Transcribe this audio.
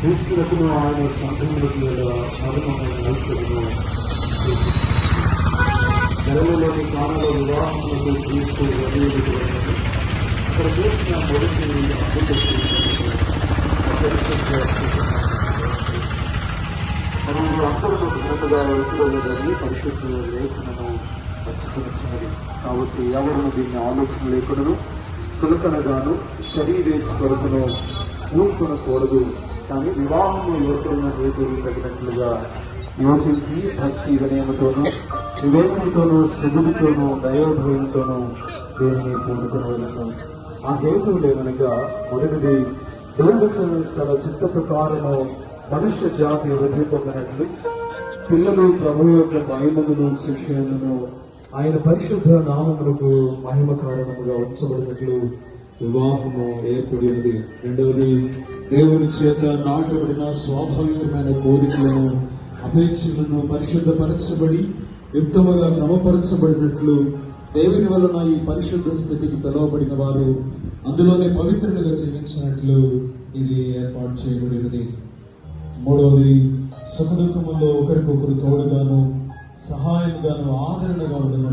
క్రీస్తులకు ఆయన సంఘములకు గల మరణమైన నెలలోని కాలంలో వివాహములకు క్రీస్తు అక్కడ చూసిన మొదటి అద్భుత మరియు అందరూ ఉన్నట్టుగా వెళ్తున్నదని కాబట్టి ఎవరు దీన్ని ఆలోచన లేకులను సులకనగాను శరీరేజ్ కొరకును ఊరుకొనకూడదు కానీ వివాహంలో యువకులను హేతువు తగినట్లుగా యోచించి భక్తి వినయముతోనూ వివేకంతోనూ శ్రద్ధతోనూ దయోభయంతోనూ దేవుని దేనిని పూనుకొనవలను ఆ హేతువులు ఏమనగా మొదటిది దేవుడు తన చిత్త ప్రకారము మనుష్య జాతి వృద్ధి పొందినట్లు పిల్లలు ప్రభు యొక్క మహిమను శిక్షణను ఆయన పరిశుద్ధ నామములకు మహిమ కారణముగా ఉంచబడినట్లు వివాహము ఏర్పడింది రెండవది దేవుని చేత నాటబడిన స్వాభావికమైన కోరికలను అపేక్షలను పరిశుద్ధపరచబడి యుక్తముగా క్రమపరచబడినట్లు దేవుని వలన ఈ పరిశుద్ధ స్థితికి పిలువబడిన వారు అందులోనే పవిత్రులుగా జీవించినట్లు ఇది ఏర్పాటు చేయబడినది. మూడవది సుఖదుఖముల్లో ఒకరికొకరు తోడుగాను సహాయంగాను ఆదరణగా ఉండడం